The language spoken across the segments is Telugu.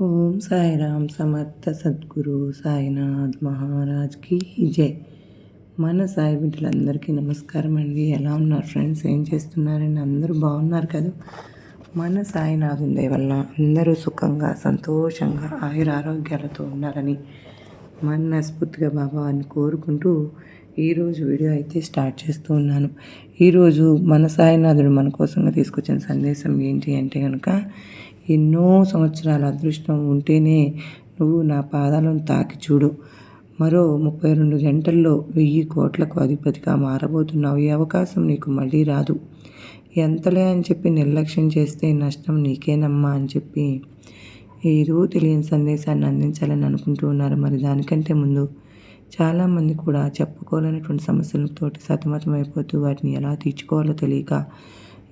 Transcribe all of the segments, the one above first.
ఓం సాయిరామ్ సమర్థ సద్గురు సాయినాథ్ మహారాజ్కి జై. మన సాయి బిడ్డలందరికీ నమస్కారం అండి. ఎలా ఉన్నారు ఫ్రెండ్స్? ఏం చేస్తున్నారండి అందరూ బాగున్నారు కదా? మన సాయినాథుని వల్ల అందరూ సుఖంగా సంతోషంగా ఆయుర ఆరోగ్యాలతో ఉన్నారని మనస్ఫూర్తిగా అని కోరుకుంటూ ఈరోజు వీడియో అయితే స్టార్ట్ చేస్తూ ఉన్నాను. ఈరోజు మన సాయినాథుడు మన కోసంగా తీసుకొచ్చిన సందేశం ఏంటి అంటే కనుక ఎన్నో సంవత్సరాల అదృష్టం ఉంటేనే నువ్వు నా పాదాలను తాకి చూడు. మరో ముప్పై రెండు గంటల్లో వెయ్యి కోట్లకు అధిపతిగా మారబోతున్నావు. ఈ అవకాశం నీకు మళ్ళీ రాదు. ఎంతలే అని చెప్పి నిర్లక్ష్యం చేస్తే నష్టం నీకేనమ్మా అని చెప్పి ఏదో తెలియని సందేశాన్ని అందించాలని అనుకుంటూ ఉన్నారు. మరి దానికంటే ముందు చాలామంది కూడా చెప్పుకోలేనటువంటి సమస్యలతోటి సతమతమైపోతూ వాటిని ఎలా తీర్చుకోవాలో తెలియక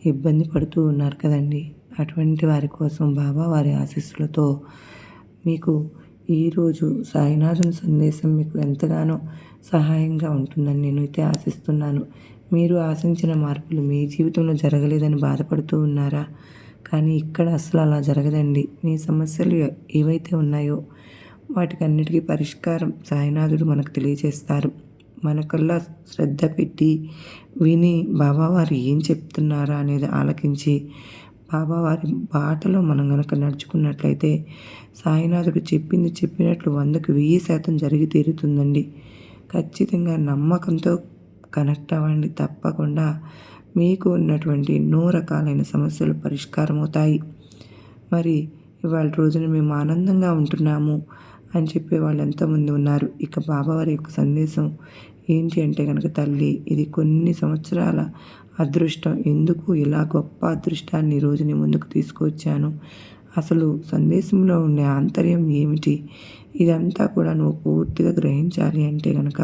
ఇబ్బంది పడుతూ ఉన్నారు కదండీ. అటువంటి వారి కోసం బాబా వారి ఆశీస్సులతో మీకు ఈరోజు సాయినాథుని సందేశం మీకు ఎంతగానో సహాయంగా ఉంటుందని నేను అయితే ఆశిస్తున్నాను. మీరు ఆశించిన మార్పులు మీ జీవితంలో జరగలేదని బాధపడుతూ ఉన్నారా? కానీ ఇక్కడ అసలు అలా జరగదండి. మీ సమస్యలు ఏవైతే ఉన్నాయో వాటికన్నిటికీ పరిష్కారం సాయినాథుడు మనకు తెలియజేస్తారు. మనకల్లా శ్రద్ధ పెట్టి విని బాబావారు ఏం చెప్తున్నారా అనేది ఆలకించి బాబావారి బాటలో మనం కనుక నడుచుకున్నట్లయితే సాయినాథుడు చెప్పింది చెప్పినట్లు వందకు వెయ్యి శాతం జరిగి తీరుతుందండి. ఖచ్చితంగా నమ్మకంతో కనెక్ట్ అవ్వండి. తప్పకుండా మీకు ఉన్నటువంటి ఎన్నో రకాలైన సమస్యలు పరిష్కారం అవుతాయి మరి ఇవాళ రోజున మేము ఆనందంగా ఉంటున్నాము అని చెప్పే వాళ్ళు ఎంతోమంది ఉన్నారు. ఇక బాబావారి యొక్క సందేశం ఏంటి అంటే కనుక తల్లి ఇది కొన్ని సంవత్సరాల అదృష్టం. ఎందుకు ఇలా గొప్ప అదృష్టాన్ని ఈరోజు నేను ముందుకు తీసుకొచ్చాను అసలు సందేశంలో ఉండే ఆంతర్యం ఏమిటి? ఇదంతా కూడా నువ్వు పూర్తిగా గ్రహించాలి అంటే కనుక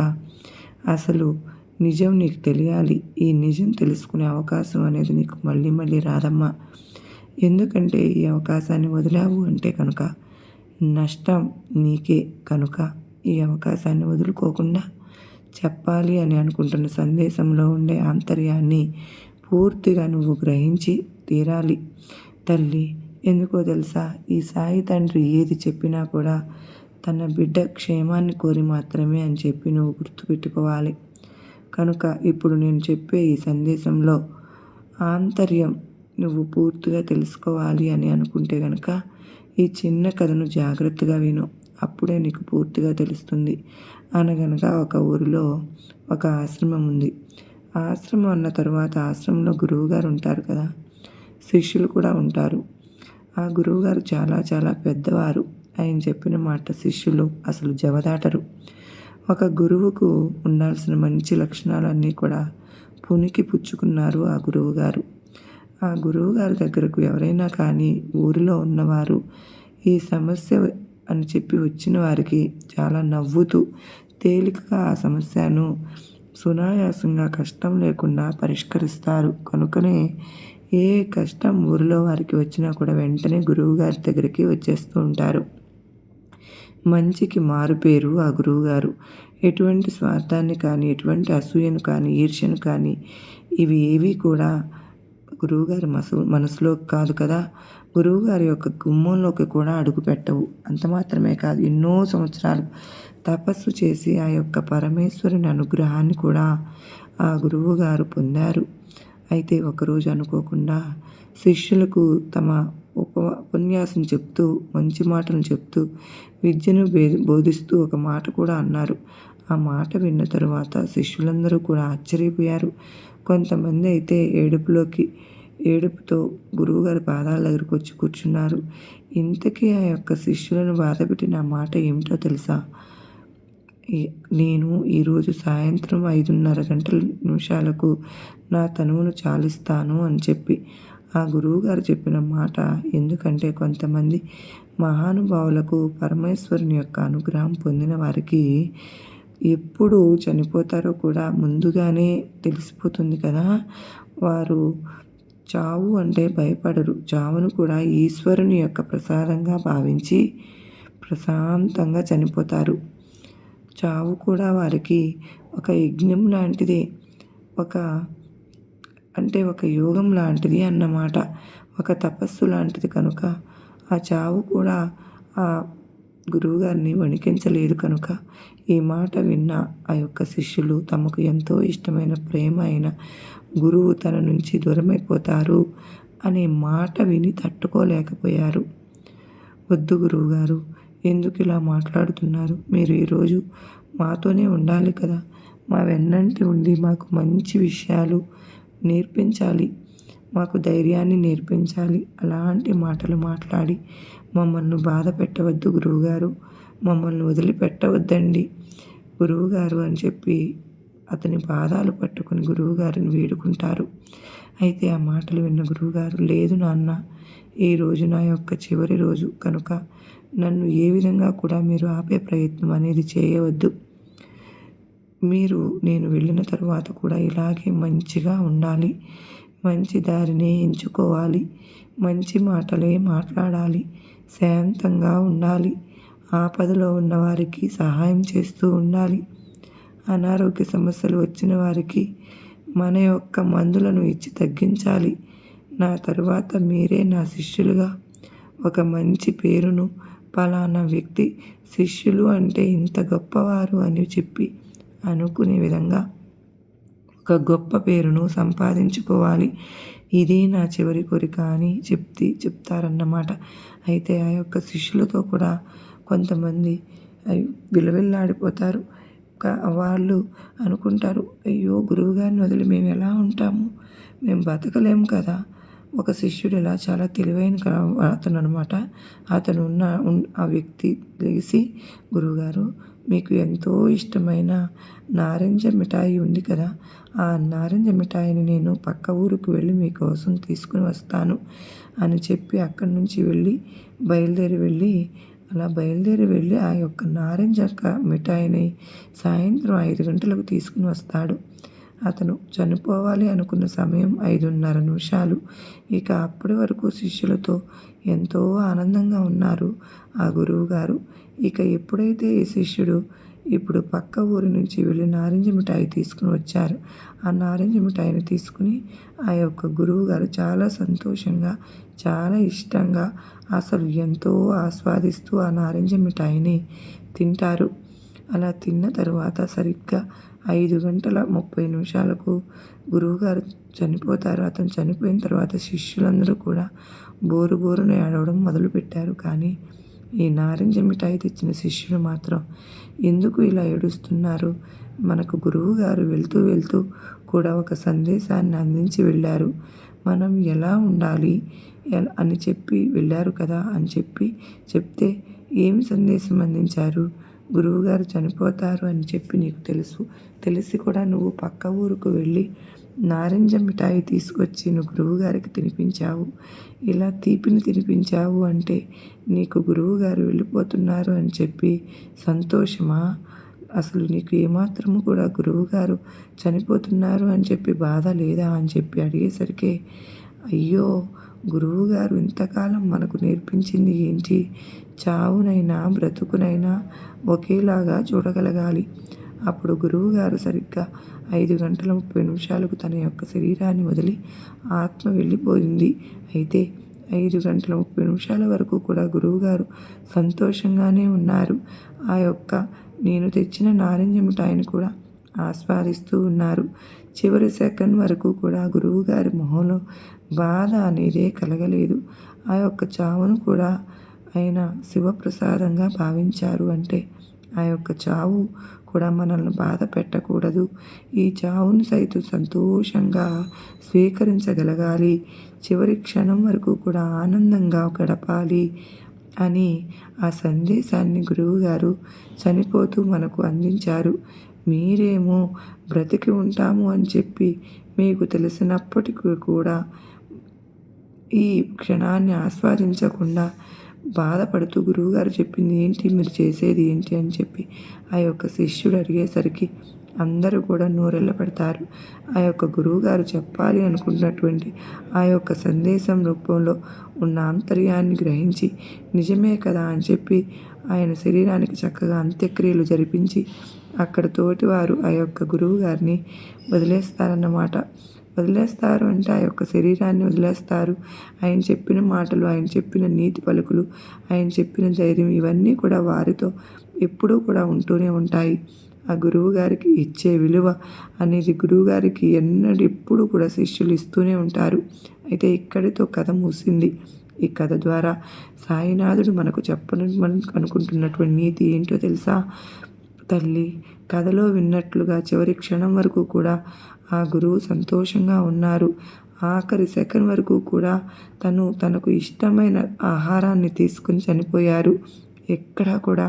అసలు నిజం నీకు తెలియాలి. ఈ నిజం తెలుసుకునే అవకాశం అనేది నీకు మళ్ళీ మళ్ళీ రాదమ్మా. ఎందుకంటే ఈ అవకాశాన్ని వదిలావు అంటే కనుక నష్టం నీకే కనుక ఈ అవకాశాన్ని వదులుకోకుండా చెప్పాలి అని అనుకుంటున్న సందేశంలో ఉండే ఆంతర్యాన్ని పూర్తిగా నువ్వు గ్రహించి తీరాలి. తల్లి ఎందుకో తెలుసా? ఈ సాయి తండ్రి ఏది చెప్పినా కూడా తన బిడ్డ క్షేమాన్ని కోరి మాత్రమే అని చెప్పి నువ్వు గుర్తుపెట్టుకోవాలి. కనుక ఇప్పుడు నేను చెప్పే ఈ సందేశంలో ఆంతర్యం నువ్వు పూర్తిగా తెలుసుకోవాలి అని అనుకుంటే కనుక ఈ చిన్న కథను జాగ్రత్తగా విను. అప్పుడే నీకు పూర్తిగా తెలుస్తుంది. అనగనగా ఒక ఊరిలో ఒక ఆశ్రమం ఉంది. ఆశ్రమం అన్న తర్వాత ఆశ్రమంలో గురువుగారు ఉంటారు కదా. శిష్యులు కూడా ఉంటారు. ఆ గురువుగారు చాలా చాలా పెద్దవారు. ఆయన చెప్పిన మాట శిష్యులు అసలు జవదాటరు. ఒక గురువుకు ఉండాల్సిన మంచి లక్షణాలన్నీ కూడా పునికి పుచ్చుకున్నారు ఆ గురువుగారు ఆ గురువుగారి దగ్గరకు ఎవరైనా కానీ ఊరిలో ఉన్నవారు ఈ సమస్య అని చెప్పి వచ్చిన వారికి చాలా నవ్వుతూ తేలికగా ఆ సమస్యను సునాయాసంగా కష్టం లేకుండా పరిష్కరిస్తారు. కనుకనే ఏ కష్టం ఊరిలో వారికి వచ్చినా కూడా వెంటనే గురువు గారి దగ్గరికి వచ్చేస్తూ ఉంటారు. మంచికి మారుపేరు ఆ గురువుగారు. ఎటువంటి స్వార్థాన్ని కానీ ఎటువంటి అసూయను కానీ ఈర్ష్యను కానీ ఇవి ఏవి కూడా గురువుగారి మనసు మనసులో కాదు కదా? గురువుగారి యొక్క గుమ్మంలోకి కూడా అడుగు పెట్టవు. అంత మాత్రమే కాదు ఎన్నో సంవత్సరాలు తపస్సు చేసి ఆ యొక్క పరమేశ్వరుని అనుగ్రహాన్ని కూడా ఆ గురువుగారు పొందారు. అయితే ఒకరోజు అనుకోకుండా శిష్యులకు తమ ఉప ఉపన్యాసం చెప్తూ మంచి మాటలు చెప్తూ విద్యను బోధిస్తూ ఒక మాట కూడా అన్నారు. ఆ మాట విన్న తరువాత శిష్యులందరూ కూడా ఆశ్చర్యపోయారు. కొంతమంది అయితే ఏడుపులోకి ఏడుపుతో గురువుగారి పాదాల దగ్గరకు వచ్చి కూర్చున్నారు. ఇంతకీ ఆ యొక్క శిష్యులను బాధపెట్టిన మాట ఏమిటో తెలుసా? నేను ఈరోజు సాయంత్రం ఐదున్నర గంటల నిమిషాలకు నా తనువును చాలిస్తాను అని చెప్పి ఆ గురువుగారు చెప్పిన మాట ఎందుకంటే కొంతమంది మహానుభావులకు పరమేశ్వరుని యొక్క అనుగ్రహం పొందిన వారికి ఎప్పుడు చనిపోతారో కూడా ముందుగానే తెలిసిపోతుంది కదా. వారు చావు అంటే భయపడరు. చావును కూడా ఈశ్వరుని యొక్క ప్రసాదంగా భావించి ప్రశాంతంగా చనిపోతారు. చావు కూడా వారికి ఒక యజ్ఞం లాంటిదే. ఒక అంటే ఒక యోగం లాంటిది అన్నమాట. ఒక తపస్సు లాంటిది కనుక ఆ చావు కూడా ఆ గురువుగారిని వణికించలేదు కనుక ఈ మాట విన్న ఆ యొక్క శిష్యులు తమకు ఎంతో ఇష్టమైన ప్రేమ అయిన గురువు తన నుంచి దూరమైపోతారు అనే మాట విని తట్టుకోలేకపోయారు. వద్దు గురువుగారు ఎందుకు ఇలా మాట్లాడుతున్నారు? మీరు ఈరోజు మాతోనే ఉండాలి కదా. మా వెన్నంటి ఉండి మాకు మంచి విషయాలు నేర్పించాలి. మాకు ధైర్యాన్ని నేర్పించాలి. అలాంటి మాటలు మాట్లాడి మమ్మల్ని బాధ పెట్టవద్దు గురువుగారు. మమ్మల్ని వదిలిపెట్టవద్దండి గురువుగారు అని చెప్పి అతని పాదాలు పట్టుకుని గురువుగారిని వేడుకుంటారు. అయితే ఆ మాటలు విన్న గురువుగారు లేదు నాన్న ఈ రోజు నా యొక్క చివరి రోజు. కనుక నన్ను ఏ విధంగా కూడా మీరు ఆపే ప్రయత్నం అనేది చేయవద్దు. మీరు నేను వెళ్ళిన తర్వాత కూడా ఇలాగే మంచిగా ఉండాలి. మంచి దారినే ఎంచుకోవాలి. మంచి మాటలే మాట్లాడాలి. శాంతంగా ఉండాలి. ఆపదలో ఉన్నవారికి సహాయం చేస్తూ ఉండాలి. అనారోగ్య సమస్యలు వచ్చిన వారికి మన యొక్క మందులను ఇచ్చి తగ్గించాలి. నా తరువాత మీరే నా శిష్యులుగా. ఒక మంచి పేరును పలానా వ్యక్తి శిష్యులు అంటే ఇంత గొప్పవారు అని చెప్పి అనుకునే విధంగా ఒక గొప్ప పేరును సంపాదించుకోవాలి. ఇదే నా చివరి కోరిక అని చెప్తి చెప్తారన్నమాట. అయితే ఆ యొక్క శిష్యులతో కూడా కొంతమంది విలవిల్లాడిపోతారు. వాళ్ళు అనుకుంటారు అయ్యో గురువుగారిని వదిలి మేము ఎలా ఉంటాము? మేము బతకలేము కదా. ఒక శిష్యుడు ఇలా చాలా తెలివైన అతను అనమాట అతను ఉన్న ఆ వ్యక్తి లేచి గురువుగారు మీకు ఎంతో ఇష్టమైన నారింజ మిఠాయి ఉంది కదా ఆ నారింజ మిఠాయిని నేను పక్క ఊరికి వెళ్ళి మీకోసం తీసుకుని వస్తాను అని చెప్పి అక్కడి నుంచి వెళ్ళి బయలుదేరి వెళ్ళి అలా బయలుదేరి వెళ్ళి ఆ యొక్క నారింజ మిఠాయిని సాయంత్రం ఐదు గంటలకు తీసుకుని వస్తాడు. అతను చనిపోవాలి అనుకున్న సమయం ఐదున్నర నిమిషాలు. ఇక అప్పటి వరకు శిష్యులతో ఎంతో ఆనందంగా ఉన్నారు ఆ గురువు గారు ఇక ఎప్పుడైతే ఈ శిష్యుడు ఇప్పుడు పక్క ఊరి నుంచి వెళ్ళి నారింజ మిఠాయి తీసుకుని వచ్చారు ఆ నారింజ మిఠాయిని తీసుకుని ఆ యొక్క గురువు గారు చాలా సంతోషంగా చాలా ఇష్టంగా అసలు ఎంతో ఆస్వాదిస్తూ ఆ నారింజ మిఠాయిని తింటారు. అలా తిన్న తర్వాత సరిగ్గా ఐదు గంటల ముప్పై నిమిషాలకు గురువుగారు చనిపోతారు. అతను చనిపోయిన తర్వాత శిష్యులందరూ కూడా బోరు బోరును ఏడవడం మొదలుపెట్టారు. కానీ ఈ నారింజ మిఠాయి తెచ్చిన శిష్యులు మాత్రం ఎందుకు ఇలా ఏడుస్తున్నారు? మనకు గురువు గారు వెళ్తూ వెళ్తూ కూడా ఒక సందేశాన్ని అందించి వెళ్ళారు. మనం ఎలా ఉండాలి అని చెప్పి వెళ్ళారు కదా అని చెప్పి చెప్తే ఏమి సందేశం అందించారు? గురువుగారు చనిపోతారు అని చెప్పి నీకు తెలుసు. తెలిసి కూడా నువ్వు పక్క ఊరుకు వెళ్ళి నారింజ మిఠాయి తీసుకొచ్చి నువ్వు గురువుగారికి తినిపించావు. ఇలా తీపిని తినిపించావు అంటే నీకు గురువుగారు వెళ్ళిపోతున్నారు అని చెప్పి సంతోషమా? అసలు నీకు ఏమాత్రము కూడా గురువుగారు చనిపోతున్నారు అని చెప్పి బాధ లేదా అని చెప్పి అడిగేసరికి అయ్యో గురువుగారు ఇంతకాలం మనకు నేర్పించింది ఏంటి? చావునైనా బ్రతుకునైనా ఒకేలాగా చూడగలగాలి. అప్పుడు గురువుగారు సరిగ్గా ఐదు గంటల ముప్పై నిమిషాలకు తన యొక్క శరీరాన్ని వదిలి ఆత్మ వెళ్ళిపోయింది. అయితే ఐదు గంటల ముప్పై నిమిషాల వరకు కూడా గురువుగారు సంతోషంగానే ఉన్నారు. ఆ యొక్క నేను తెచ్చిన నారింజ మిఠాయిని కూడా ఆస్వాదిస్తూ ఉన్నారు. చివరి సెకండ్ వరకు కూడా గురువుగారి మొహంలో బాధ అనేదే కలగలేదు. ఆ యొక్క చావును కూడా ఆయన శివప్రసాదంగా భావించారు అంటే ఆ యొక్క చావు కూడా మనల్ని బాధ పెట్టకూడదు. ఈ చావును సైతం సంతోషంగా స్వీకరించగలగాలి. చివరి క్షణం వరకు కూడా ఆనందంగా గడపాలి అని ఆ సందేశాన్ని గురువుగారు చనిపోతూ మనకు అందించారు. మీరేమో బ్రతికి ఉంటాము అని చెప్పి మీకు తెలిసినప్పటికీ కూడా ఈ క్షణాన్ని ఆస్వాదించకుండా బాధపడుతూ గురువుగారు చెప్పింది ఏంటి? మీరు చేసేది ఏంటి? అని చెప్పి ఆ యొక్క శిష్యుడు అడిగేసరికి అందరూ కూడా నూరెళ్ళ పెడతారు. ఆ యొక్క గురువుగారు చెప్పాలి అనుకున్నటువంటి ఆ యొక్క సందేశం రూపంలో ఉన్న ఆంతర్యాన్ని గ్రహించి నిజమే కదా అని చెప్పి ఆయన శరీరానికి చక్కగా అంత్యక్రియలు జరిపించి అక్కడ తోటివారు ఆ యొక్క గురువుగారిని వదిలేస్తారన్నమాట. వదిలేస్తారు అంటే ఆ యొక్క శరీరాన్ని వదిలేస్తారు. ఆయన చెప్పిన మాటలు ఆయన చెప్పిన నీతి పలుకులు ఆయన చెప్పిన ధైర్యం ఇవన్నీ కూడా వారితో ఎప్పుడూ కూడా ఉంటూనే ఉంటాయి. ఆ గురువు గారికి ఇచ్చే విలువ అనేది గురువు గారికి ఎన్నడూ ఎప్పుడు కూడా శిష్యులు ఇస్తూనే ఉంటారు. అయితే ఇక్కడితో కథ మూసింది ఈ కథ ద్వారా సాయినాథుడు మనకు చెప్పను అనుకుంటున్నటువంటి నీతి ఏంటో తెలుసా? తల్లి కథలో విన్నట్లుగా చివరి క్షణం వరకు కూడా ఆ గురువు సంతోషంగా ఉన్నారు. ఆఖరి సెకండ్ వరకు కూడా తను తనకు ఇష్టమైన ఆహారాన్ని తీసుకుని చనిపోయారు. ఎక్కడా కూడా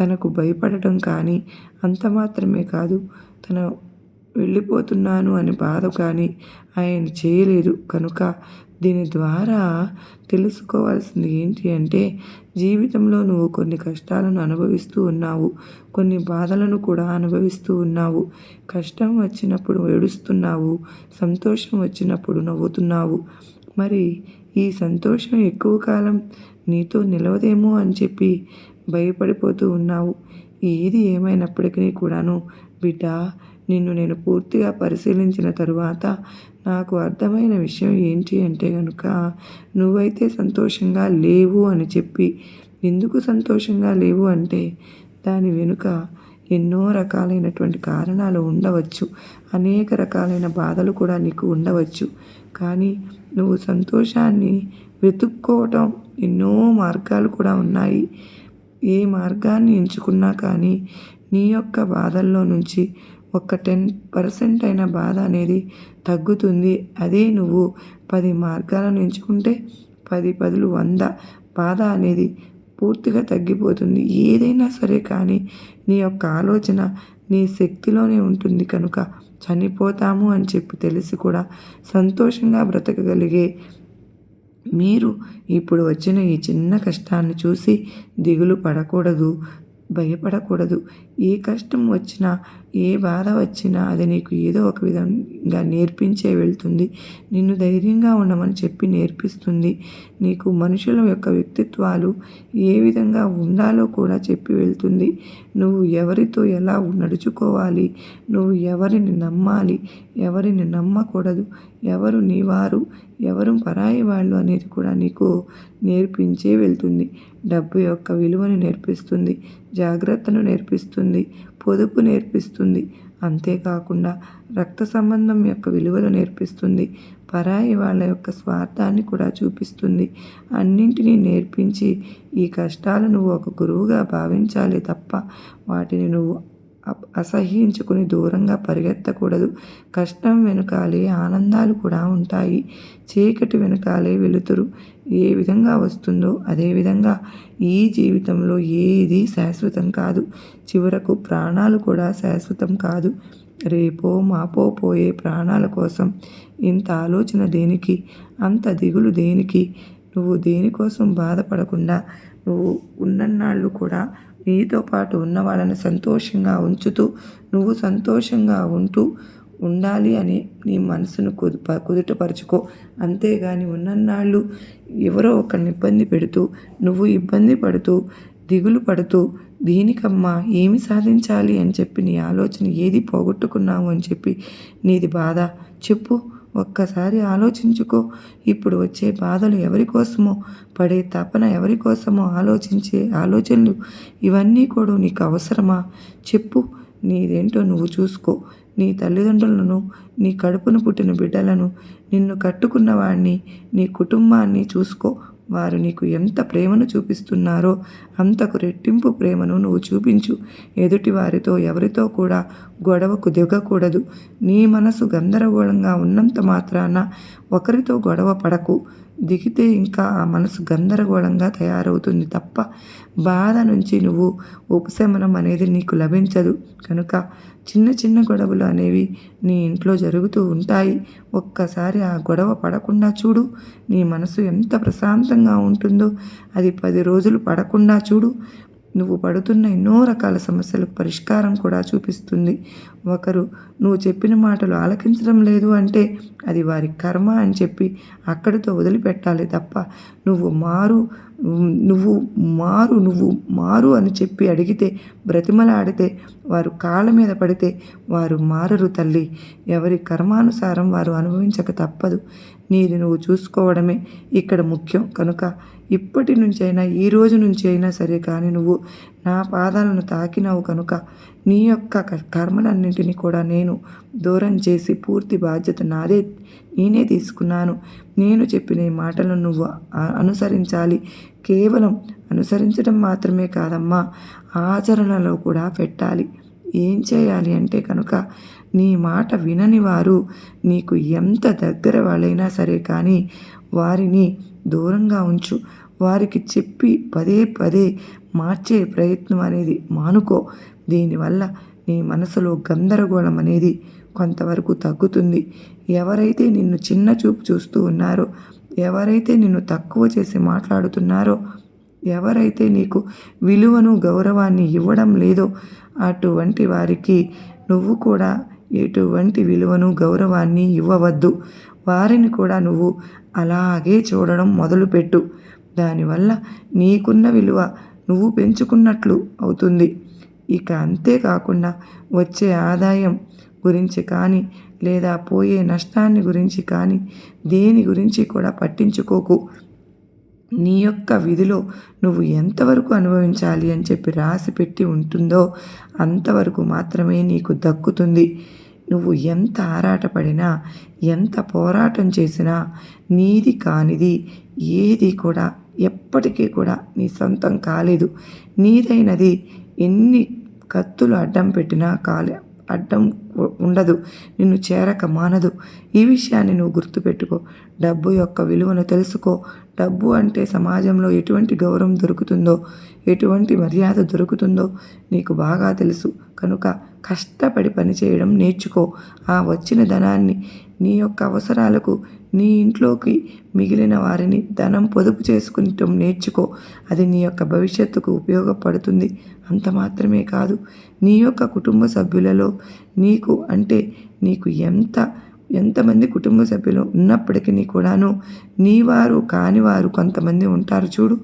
తనకు భయపడటం కానీ అంత మాత్రమే కాదు తన వెళ్ళిపోతున్నాను అని బాధ కానీ ఆయన చేయలేదు. కనుక దీని ద్వారా తెలుసుకోవాల్సింది ఏంటి అంటే జీవితంలో నువ్వు కొన్ని కష్టాలను అనుభవిస్తూ ఉన్నావు. కొన్ని బాధలను కూడా అనుభవిస్తూ ఉన్నావు. కష్టం వచ్చినప్పుడు ఏడుస్తున్నావు. సంతోషం వచ్చినప్పుడు నవ్వుతున్నావు. మరి ఈ సంతోషం ఎక్కువ కాలం నీతో నిలవదేమో అని చెప్పి భయపడిపోతూ ఉన్నావు. ఏది ఏమైనప్పటికీ కూడాను బిడ్డ నిన్ను నేను పూర్తిగా పరిశీలించిన తరువాత నాకు అర్థమైన విషయం ఏంటి అంటే కనుక నువ్వైతే సంతోషంగా లేవు అని చెప్పి. ఎందుకు సంతోషంగా లేవు అంటే దాని వెనుక ఎన్నో రకాలైనటువంటి కారణాలు ఉండవచ్చు. అనేక రకాలైన బాధలు కూడా నీకు ఉండవచ్చు. కానీ నువ్వు సంతోషాన్ని వెతుక్కోవటం ఎన్నో మార్గాలు కూడా ఉన్నాయి. ఏ మార్గాన్ని ఎంచుకున్నా కానీ నీ యొక్క బాధల్లో నుంచి ఒక టెన్ పర్సెంట్ అయిన బాధ అనేది తగ్గుతుంది. అదే నువ్వు పది మార్గాలను ఎంచుకుంటే పది పదులు వంద బాధ అనేది పూర్తిగా తగ్గిపోతుంది. ఏదైనా సరే కానీ నీ యొక్క ఆలోచన నీ శక్తిలోనే ఉంటుంది కనుక చనిపోతాము అని చెప్పి తెలిసి కూడా సంతోషంగా బ్రతకగలిగే మీరు ఇప్పుడు వచ్చిన ఈ చిన్న కష్టాన్ని చూసి దిగులు పడకూడదు. భయపడకూడదు. ఏ కష్టం వచ్చినా ఏ బాధ వచ్చినా అది నీకు ఏదో ఒక విధంగా నేర్పించే వెళ్తుంది. నిన్ను ధైర్యంగా ఉండమని చెప్పి నేర్పిస్తుంది. నీకు మనుషుల యొక్క వ్యక్తిత్వాలు ఏ విధంగా ఉండాలో కూడా చెప్పి వెళ్తుంది. నువ్వు ఎవరితో ఎలా నడుచుకోవాలి? నువ్వు ఎవరిని నమ్మాలి? ఎవరిని నమ్మకూడదు? ఎవరు నీ వారు? ఎవరు పరాయి వాళ్ళు అనేది కూడా నీకు నేర్పించే వెళ్తుంది. డబ్బు యొక్క విలువను నేర్పిస్తుంది. జాగ్రత్తను నేర్పిస్తుంది. పొదుపు నేర్పిస్తుంది. అంతేకాకుండా రక్త సంబంధం యొక్క విలువలు నేర్పిస్తుంది. పరాయి వాళ్ళ యొక్క స్వార్థాన్ని కూడా చూపిస్తుంది. అన్నింటినీ నేర్పించి ఈ కష్టాలు నువ్వు ఒక గురువుగా భావించాలి తప్ప వాటిని నువ్వు అసహ్యించుకుని దూరంగా పరిగెత్తకూడదు. కష్టం వెనుకాలే ఆనందాలు కూడా ఉంటాయి. చీకటి వెనుకాలే వెలుతురు. ఏ విధంగా వస్తుందో అదేవిధంగా ఈ జీవితంలో ఏది శాశ్వతం కాదు. చివరకు ప్రాణాలు కూడా శాశ్వతం కాదు. రేపో మాపో పోయే ప్రాణాల కోసం ఇంత ఆలోచన దేనికి? అంత దిగులు దేనికి? నువ్వు దేనికోసం బాధపడకుండా నువ్వు ఉన్నన్నాళ్ళు కూడా నీతో పాటు ఉన్న వాళ్ళని సంతోషంగా ఉంచుతూ నువ్వు సంతోషంగా ఉంటూ ఉండాలి అని నీ మనసును కుదు కుదుటపరుచుకో. అంతేగాని ఉన్నన్నాళ్ళు ఎవరో ఒకరిని ఇబ్బంది పెడుతూ నువ్వు ఇబ్బంది పడుతూ దిగులు పడుతూ దీనికమ్మా ఏమి సాధించాలి అని చెప్పి నీ ఆలోచన ఏది పోగొట్టుకున్నావు అని చెప్పి నీది బాధ. చెప్పు ఒక్కసారి ఆలోచించుకో. ఇప్పుడు వచ్చే బాధలు ఎవరి కోసమో పడే తపన ఎవరి కోసమో ఆలోచించే ఆలోచనలు ఇవన్నీ కూడా నీకు అవసరమా? చెప్పు నీదేంటో నువ్వు చూసుకో. నీ తల్లిదండ్రులను నీ కడుపును పుట్టిన బిడ్డలను నిన్ను కట్టుకున్న వాడిని నీ కుటుంబాన్ని చూసుకో. వారు నీకు ఎంత ప్రేమను చూపిస్తున్నారో అంతకు రెట్టింపు ప్రేమను నువ్వు చూపించు. ఎదుటి వారితో ఎవరితో కూడా గొడవకు దిగకూడదు. నీ మనసు గందరగోళంగా ఉన్నంత మాత్రాన ఒకరితో గొడవ పడకు. దిగితే ఇంకా ఆ మనసు గందరగోళంగా తయారవుతుంది తప్ప బాధ నుంచి నువ్వు ఉపశమనం అనేది నీకు లభించదు. కనుక చిన్న చిన్న గొడవలు అనేవి నీ ఇంట్లో జరుగుతూ ఉంటాయి. ఒక్కసారి ఆ గొడవ పడకుండా చూడు. నీ మనసు ఎంత ప్రశాంతంగా ఉంటుందో. అది పది రోజులు పడకుండా చూడు. నువ్వు పడుతున్న ఎన్నో రకాల సమస్యలకు పరిష్కారం కూడా చూపిస్తుంది. ఒకరు నువ్వు చెప్పిన మాటలు ఆలకించడం లేదు అంటే అది వారి కర్మ అని చెప్పి అక్కడితో వదిలిపెట్టాలి తప్ప నువ్వు మారు నువ్వు మారు నువ్వు మారు అని చెప్పి అడిగితే బ్రతిమలాడితే వారు కాళ్ళ మీద పడితే వారు మారరు తల్లి. ఎవరి కర్మానుసారం వారు అనుభవించక తప్పదు. నీది నువ్వు చూసుకోవడమే ఇక్కడ ముఖ్యం. కనుక ఇప్పటి నుంచైనా ఈ రోజు నుంచి అయినా సరే కానీ నువ్వు నా పాదాలను తాకినావు కనుక నీ యొక్క క- కర్మలన్నింటినీ కూడా నేను దూరం చేసి పూర్తి బాధ్యత నాదే నేనే తీసుకున్నాను. నేను చెప్పిన ఈ మాటలను నువ్వు అనుసరించాలి. కేవలం అనుసరించడం మాత్రమే కాదమ్మా ఆచరణలో కూడా పెట్టాలి. ఏం చేయాలి అంటే కనుక నీ మాట వినని వారు నీకు ఎంత దగ్గర వాళ్ళైనా సరే కానీ వారిని దూరంగా ఉంచు. వారికి చెప్పి పదే పదే మార్చే ప్రయత్నం అనేది మానుకో. దీనివల్ల నీ మనసులో గందరగోళం అనేది కొంతవరకు తగ్గుతుంది. ఎవరైతే నిన్ను చిన్న చూపు చూస్తూ ఉన్నారో ఎవరైతే నిన్ను తక్కువ చేసి మాట్లాడుతున్నారో ఎవరైతే నీకు విలువను గౌరవాన్ని ఇవ్వడం లేదో అటువంటి వారికి నువ్వు కూడా ఎటువంటి విలువను గౌరవాన్ని ఇవ్వవద్దు. వారిని కూడా నువ్వు అలాగే చూడడం మొదలుపెట్టు. దానివల్ల నీకున్న విలువ నువ్వు పెంచుకున్నట్లు అవుతుంది. ఇక అంతేకాకుండా వచ్చే ఆదాయం గురించి కానీ లేదా పోయే నష్టాన్ని గురించి కానీ దేని గురించి కూడా పట్టించుకోకు. నీ యొక్క విధిలో నువ్వు ఎంతవరకు అనుభవించాలి అని చెప్పి రాసి పెట్టి ఉంటుందో అంతవరకు మాత్రమే నీకు దక్కుతుంది. నువ్వు ఎంత ఆరాటపడినా ఎంత పోరాటం చేసినా నీది కానిది ఏది కూడా ఎప్పటికీ కూడా నీ సొంతం కాలేదు. నీదైనది ఎన్ని కత్తులు అడ్డం పెట్టినా కాలే. అడ్డం ఉండదు. నిన్ను చేరక మానదు. ఈ విషయాన్ని నువ్వు గుర్తుపెట్టుకో. డబ్బు యొక్క విలువను తెలుసుకో. డబ్బు అంటే సమాజంలో ఎటువంటి గౌరవం దొరుకుతుందో ఎటువంటి మర్యాద దొరుకుతుందో నీకు బాగా తెలుసు. కనుక కష్టపడి పనిచేయడం నేర్చుకో. ఆ వచ్చిన ధనాన్ని నీ యొక్క అవసరాలకు నీ ఇంట్లోకి మిగిలిన వారిని ధనం పొదుపు చేసుకుంటాం నేర్చుకో. అది నీ యొక్క భవిష్యత్తుకు ఉపయోగపడుతుంది. అంత మాత్రమే కాదు నీ యొక్క కుటుంబ సభ్యులలో నీకు అంటే నీకు ఎంత ఎంతమంది కుటుంబ సభ్యులు ఉన్నప్పటికీ కూడాను నీ వారు కాని వారు కొంతమంది ఉంటారు చూడు.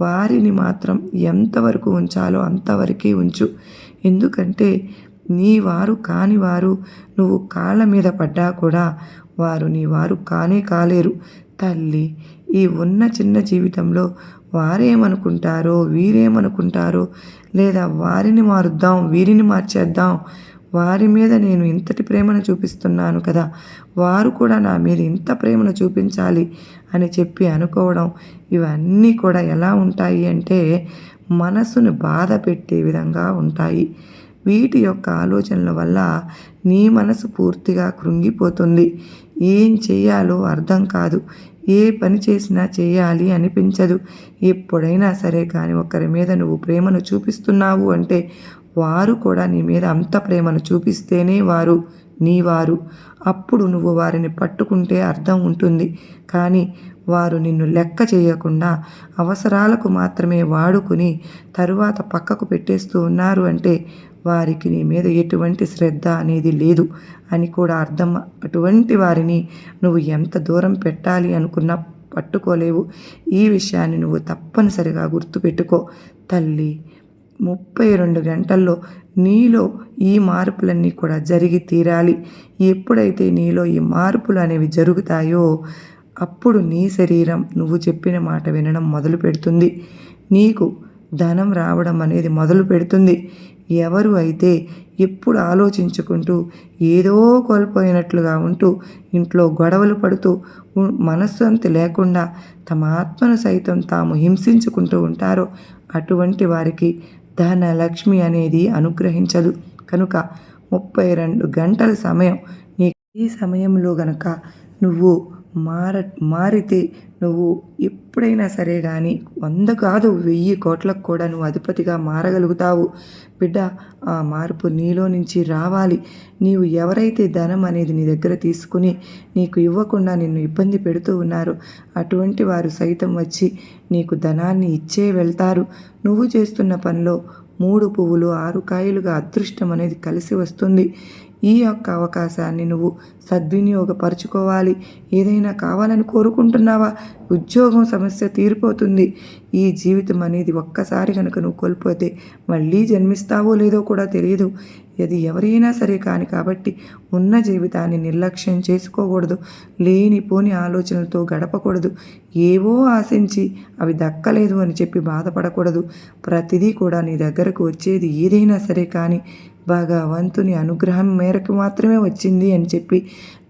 వారిని మాత్రం ఎంతవరకు ఉంచాలో అంతవరకే ఉంచు. ఎందుకంటే నీ వారు కాని వారు నువ్వు కాళ్ళ మీద పడ్డా కూడా వారు నీ వారు కానే కాలేరు. తల్లి ఈ ఉన్న చిన్న జీవితంలో వారేమనుకుంటారో వీరేమనుకుంటారో లేదా వారిని మారుద్దాం వీరిని మార్చేద్దాం వారి మీద నేను ఇంతటి ప్రేమను చూపిస్తున్నాను కదా వారు కూడా నా మీద ఇంత ప్రేమను చూపించాలి అని చెప్పి అనుకోవడం ఇవన్నీ కూడా ఎలా ఉంటాయి అంటే మనసును బాధ పెట్టే విధంగా ఉంటాయి. వీటి యొక్క ఆలోచనల వల్ల నీ మనసు పూర్తిగా కృంగిపోతుంది. ఏం చేయాలో అర్థం కాదు. ఏ పని చేసినా చేయాలి అనిపించదు. ఎప్పుడైనా సరే కానీ ఒకరి మీద నువ్వు ప్రేమను చూపిస్తున్నావు అంటే వారు కూడా నీ మీద అంత ప్రేమను చూపిస్తేనే వారు నీ వారు. అప్పుడు నువ్వు వారిని పట్టుకుంటే అర్థం ఉంటుంది. కానీ వారు నిన్ను లెక్క చేయకుండా అవసరాలకు మాత్రమే వాడుకుని తరువాత పక్కకు పెట్టేస్తూ ఉన్నారు అంటే వారికి నీ మీద ఎటువంటి శ్రద్ధ అనేది లేదు అని కూడా అర్థం. అటువంటి వారిని నువ్వు ఎంత దూరం పెట్టాలి అనుకున్నా పట్టుకోలేవు. ఈ విషయాన్ని నువ్వు తప్పనిసరిగా గుర్తుపెట్టుకో. తల్లి ముప్పై రెండు గంటల్లో నీలో ఈ మార్పులన్నీ కూడా జరిగి తీరాలి. ఎప్పుడైతే నీలో ఈ మార్పులు అనేవి జరుగుతాయో అప్పుడు నీ శరీరం నువ్వు చెప్పిన మాట వినడం మొదలు పెడుతుంది నీకు ధనం రావడం అనేది మొదలు పెడుతుంది ఎవరు అయితే ఎప్పుడు ఆలోచించుకుంటూ ఏదో కోల్పోయినట్లుగా ఉంటూ ఇంట్లో గొడవలు పడుతూ మనశ్శాంతి లేకుండా తమ ఆత్మను సైతం తాము హింసించుకుంటూ ఉంటారో అటువంటి వారికి ధన లక్ష్మి అనేది అనుగ్రహించదు. కనుక ముప్పై రెండు గంటల సమయం నీ ఈ సమయంలో గనక నువ్వు మార మారితే నువ్వు ఎప్పుడైనా సరే కానీ వంద కాదు వెయ్యి కోట్లకు కూడా నువ్వు అధిపతిగా మారగలుగుతావు. బిడ్డ ఆ మార్పు నీలో నుంచి రావాలి. నీవు ఎవరైతే ధనం అనేది నీ దగ్గర తీసుకుని నీకు ఇవ్వకుండా నిన్ను ఇబ్బంది పెడుతూ ఉన్నారో అటువంటి వారు సైతం వచ్చి నీకు ధనాన్ని ఇచ్చే వెళ్తారు. నువ్వు చేస్తున్న పనిలో మూడు పువ్వులు ఆరు కాయలుగా అదృష్టం అనేది కలిసి వస్తుంది. ఈ యొక్క అవకాశాన్ని నువ్వు సద్వినియోగపరచుకోవాలి. ఏదైనా కావాలని కోరుకుంటున్నావా? ఉద్యోగం సమస్య తీరిపోతుంది. ఈ జీవితం అనేది ఒక్కసారి కనుక నువ్వు కోల్పోతే మళ్ళీ జన్మిస్తావో లేదో కూడా తెలియదు. అది ఎవరైనా సరే కాని కాబట్టి ఉన్న జీవితాన్ని నిర్లక్ష్యం చేసుకోకూడదు. లేనిపోని ఆలోచనలతో గడపకూడదు. ఏవో ఆశించి అవి దక్కలేదు అని చెప్పి బాధపడకూడదు. ప్రతిదీ కూడా నీ దగ్గరకు వచ్చేది ఏదైనా సరే కానీ భగవంతుని అనుగ్రహం మేరకు మాత్రమే వచ్చింది అని చెప్పి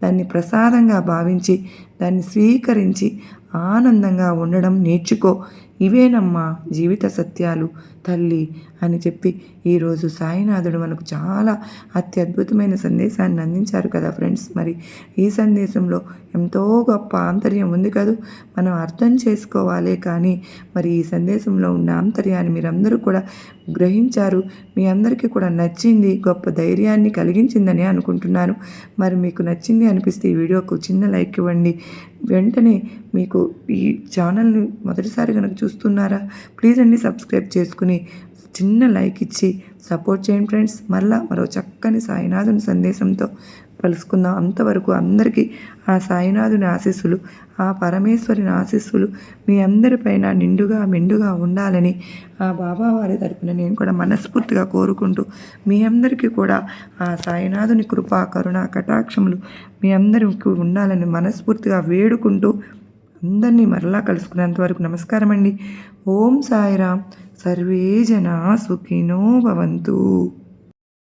దాన్ని ప్రసాదంగా భావించి దాన్ని స్వీకరించి ఆనందంగా ఉండడం నేర్చుకో. ఇవేనమ్మా జీవిత సత్యాలు తల్లి అని చెప్పి ఈరోజు సాయినాథుడు మనకు చాలా అత్యద్భుతమైన సందేశాన్ని అందించారు కదా ఫ్రెండ్స్. మరి ఈ సందేశంలో ఎంతో గొప్ప ఆంతర్యం ఉంది కదూ? మనం అర్థం చేసుకోవాలి కానీ మరి ఈ సందేశంలో ఉన్న ఆంతర్యాన్ని మీరందరూ కూడా గ్రహించారు. మీ అందరికీ కూడా నచ్చింది గొప్ప ధైర్యాన్ని కలిగించిందని అనుకుంటున్నాను. మరి మీకు నచ్చింది అనిపిస్తే ఈ వీడియోకు చిన్న లైక్ ఇవ్వండి. వెంటనే మీకు ఈ ఛానల్ని మొదటిసారి కనుక చూస్తున్నారా ప్లీజ్ అండి సబ్స్క్రైబ్ చేసుకుని చిన్న లైక్ ఇచ్చి సపోర్ట్ చేయండి ఫ్రెండ్స్. మరలా మరో చక్కని సాయినాథుని సందేశంతో కలుసుకుందాం. అంతవరకు అందరికీ ఆ సాయినాథుని ఆశీస్సులు ఆ పరమేశ్వరుని ఆశీస్సులు మీ అందరిపైన నిండుగా మెండుగా ఉండాలని ఆ బాబా వారి తరపున నేను కూడా మనస్ఫూర్తిగా కోరుకుంటూ మీ అందరికీ కూడా ఆ సాయినాథుని కృపా కరుణ కటాక్షములు మీ అందరికీ ఉండాలని మనస్ఫూర్తిగా వేడుకుంటూ అందరినీ మరలా కలుసుకునేంత వరకు నమస్కారం అండి ఓం సాయిరామ్. సర్వే జన సుఖినో భవంతు.